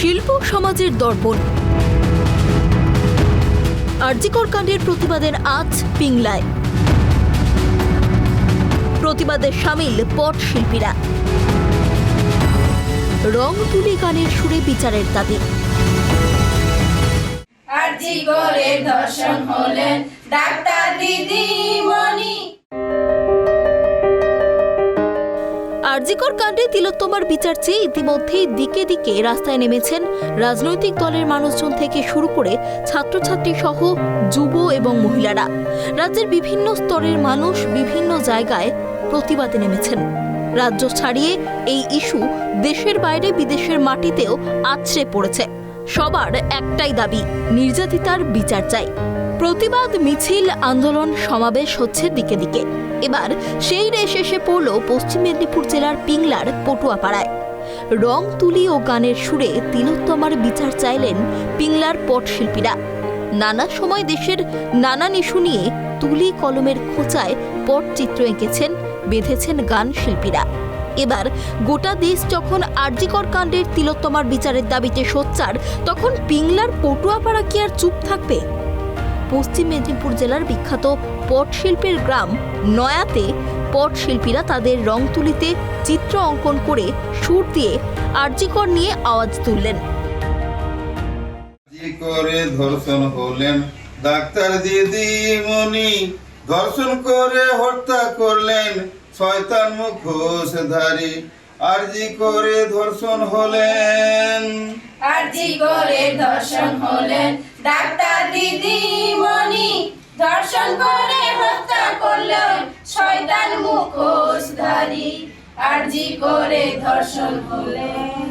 শিল্প সমাজের দর্পণ। আরজিকর কাণ্ডের প্রতিবাদের আজ পিংলায়। প্রতিবাদে সামিল পট শিল্পীরা। রং তুলি গানের সুরে বিচারের দাবি। আরজি করে দর্শন হলেন ডাক্তার আরজিকর কাণ্ডে তিলোত্তমার বিচার চেয়ে ইতিমধ্যেই দিকে দিকে রাস্তায় নেমেছেন রাজনৈতিক দলের মানুষজন থেকে শুরু করে ছাত্রছাত্রী সহ যুব এবং মহিলারা। রাজ্যের বিভিন্ন স্তরের মানুষ বিভিন্ন জায়গায় প্রতিবাদে নেমেছেন। রাজ্য ছাড়িয়ে এই ইস্যু দেশের বাইরে বিদেশের মাটিতেও আছড়ে পড়েছে। সবার একটাই দাবি, নির্যাতিতার বিচার চাই। প্রতিবাদ মিছিল আন্দোলন সমাবেশ হচ্ছে দিকে দিকে। এবার সেই রেশ এসে পড়ল পশ্চিম মেদিনীপুর জেলার পিংলার পটুয়াপাড়ায়। রং, তুলি ও গানের সুরে তিলোত্তমার বিচার চাইলেন পিংলার পটশিল্পীরা। নানা সময় দেশের নানান ইস্যু নিয়ে তুলি কলমের খোঁচায় পটচিত্র এঁকেছেন, বেঁধেছেন গান শিল্পীরা। এবার গোটা দেশ যখন আর্যিকর কাণ্ডের তিলোত্তমার বিচারের দাবিতে সোচ্চার, তখন পিংলার পটুয়াপাড়া কি আর চুপ থাকবে? পশ্চিম মেদিনীপুর জেলার বিখ্যাত পট শিল্পের গ্রাম নয়াতে পট শিল্পীরা তাদের রং তুলিতে চিত্র অঙ্কন করে সুর দিয়ে আরজিকর নিয়ে আওয়াজ তুললেন। করে ধর্ষণ হলেন, ডাক্তার দিদিমণি ধর্ষণ করে হত্যা করলেন, শয়তান মুখোশধারী। আরজি করে ধর্ষণ হলেন। আরজি করে দর্শন হলেন। ডাক্তার দিদিমণি দর্শন করে হত্যা করলেন শয়তান মুখোশধারী। আরজি করে ধর্ষণ হলেন।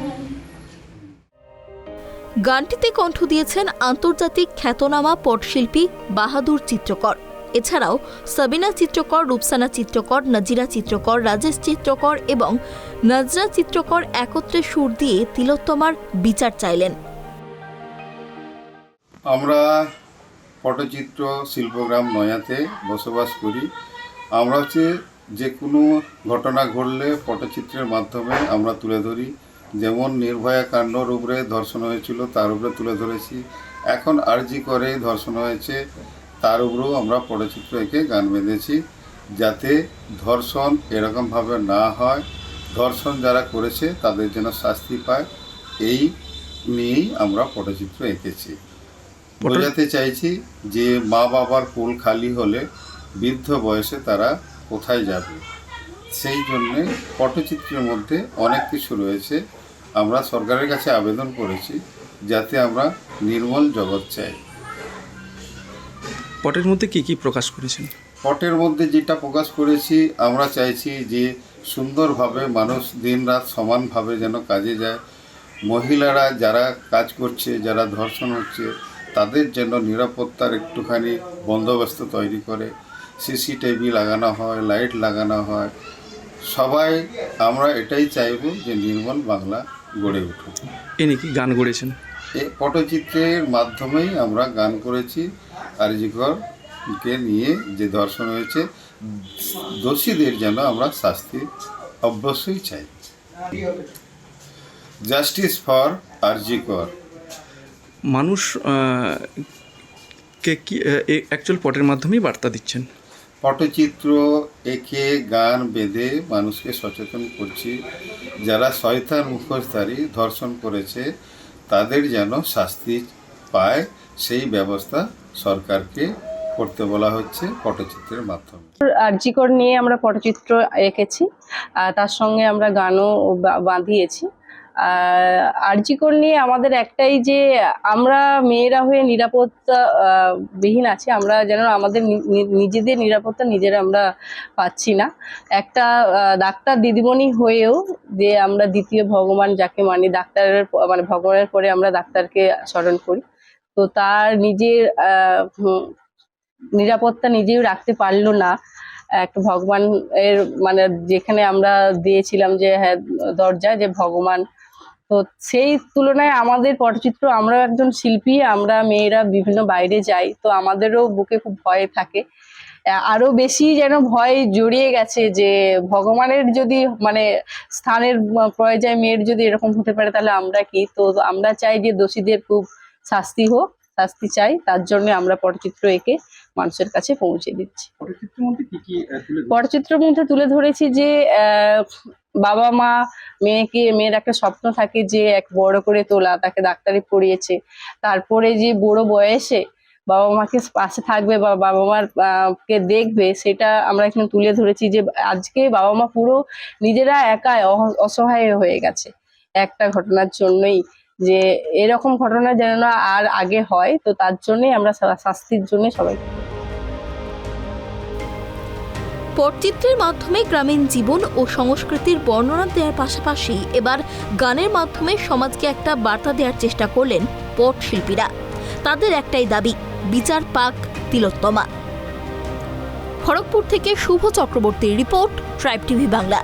গানটিতে কণ্ঠ দিয়েছেন আন্তর্জাতিক খ্যাতনামা পটশিল্পী বাহাদুর চিত্রকর। এছাড়াও সাবিনা চিত্রকর, রূপসানা চিত্রকর, নাজিরা চিত্রকর, রাজেশ চিত্রকর এবং নাজরা চিত্রকর একত্রে সুর দিয়ে তিলোত্তমার বিচার চাইলেন। আমরা পটচিত্র শিল্পগ্রাম নয়াতে বসবাস করি। আমরা হচ্ছে যে কোনো ঘটনা ঘটলে পটচিত্রের মাধ্যমে আমরা তুলে ধরি। যেমন নির্ভয়া কাণ্ডর উপরে ধর্ষণ হয়েছিল, তার উপরে তুলে ধরেছি। এখন আরজি করে ধর্ষণ হয়েছে। তার উপরেও আমরা পটচিত্র এঁকে গান বেঁধেছি যাতে ধর্ষণ এরকমভাবে না হয়। ধর্ষণ যারা করেছে তাদের যেন শাস্তি পায়। এই নিয়েই আমরা পটচিত্র এঁকেছি। বোঝাতে চাইছি যে মা বাবার কোল খালি হলে বৃদ্ধ বয়সে তারা কোথায় যাবে? সেই জন্যে পটচিত্রের মধ্যে অনেক কিছু রয়েছে। আমরা সরকারের কাছে আবেদন করেছি যাতে আমরা নির্মল জগৎ চাই। পটের মধ্যে কি কি প্রকাশ করেছেন? পটের মধ্যে যেটা প্রকাশ করেছি আমরা চাইছি যে সুন্দরভাবে মানুষ দিনরাত সমানভাবে যেন কাজে যায়। মহিলারা যারা কাজ করছে যারা ধর্ষণ হচ্ছে তাদের জন্য নিরাপত্তার একটুখানি বন্দোবস্ত তৈরি করে। সিসিটিভি লাগানো হয় লাইট লাগানো হয়। সবাই আমরা এটাই চাইব যে নির্মল বাংলা গড়ে উঠুক। ইনি কি গান গড়েছেন? এই পটচিত্রের মাধ্যমেই আমরা গান করেছি। আরজিকরকে নিয়ে যে দর্শন হয়েছে দোষীদের যেন আমরা শাস্তি অবশ্যই চাই। Justice for RG Kar. মানুষ কে কি অ্যাকচুয়াল পটের মাধ্যমেই বার্তা দিচ্ছেন? পটচিত্র এঁকে গান বেঁধে মানুষকে সচেতন করছি যারা শয়তান মুখোশধারী ধর্ষণ করেছে তাদের যেন শাস্তি পায় সেই ব্যবস্থা সরকারকে করতে বলা হচ্ছে পটচিত্রের মাধ্যমে। আর্জিকর নিয়ে আমরা পটচিত্র এঁকেছি তার সঙ্গে আমরা গানও বাঁধিয়েছি। আর আর্জিকর নিয়ে আমাদের একটাই যে আমরা মেয়েরা হয়ে নিরাপত্তা বিহীন আছি, আমরা যেন আমাদের নিজেদের নিরাপত্তা নিজেরা আমরা পাচ্ছি না। একটা ডাক্তার দিদিমণি হয়েও যে আমরা দ্বিতীয় ভগবান যাকে মানি, ডাক্তারের মানে ভগবানের পরে আমরা ডাক্তারকে স্মরণ করি। তো তার নিজের নিরাপত্তা নিজেও রাখতে পারল না। এক ভগবান এর মানে যেখানে আমরা দিয়েছিলাম যে হ্যাঁ দরজা যে ভগবান। তো সেই তুলনায় আমাদের পটচিত্র আমরা একজন শিল্পী, আমরা মেয়েরা বিভিন্ন বাইরে যাই, তো আমাদেরও বুকে খুব ভয় থাকে। আরও বেশি যেন ভয় জড়িয়ে গেছে যে, ভগবানের যদি মানে স্থানের পর্যায়ে মেয়ের যদি এরকম হতে পারে, তাহলে আমরা কি? তো আমরা চাই যে দোষীদের খুব শাস্তি হোক শাস্তি চাই তার জন্য আমরা পটচিত্র এঁকে মানুষের কাছে পৌঁছে দিচ্ছি। পটচিত্রের মধ্যে তুলে ধরেছি? যে বাবা মা মেয়েকে মেয়ের একটা স্বপ্ন থাকে যে এক বড় করে তোলা তাকে ডাক্তারি পড়িয়েছে। তারপরে যে বুড়ো বয়সে বাবা মাকে পাশে থাকবে বা বাবা মার কে দেখবে সেটা আমরা এখানে তুলে ধরেছি যে আজকে বাবা মা পুরো নিজেরা একাই অসহায় হয়ে গেছে। একটা ঘটনার জন্যই যে এরকম ঘটনা যেন না আর আগে হয়, তো তার জন্যই আমরা শাস্তির জন্য সবাই। পটচিত্রের মাধ্যমে গ্রামীণ জীবন ও সংস্কৃতির বর্ণনা দেওয়ার পাশাপাশি এবার গানের মাধ্যমে সমাজকে একটা বার্তা দেওয়ার চেষ্টা করলেন পট শিল্পীরা। তাদের একটাই দাবি, বিচার পাক তিলোত্তমা। খড়গপুর থেকে শুভ চক্রবর্তীর রিপোর্ট, ট্রাইব টিভি বাংলা।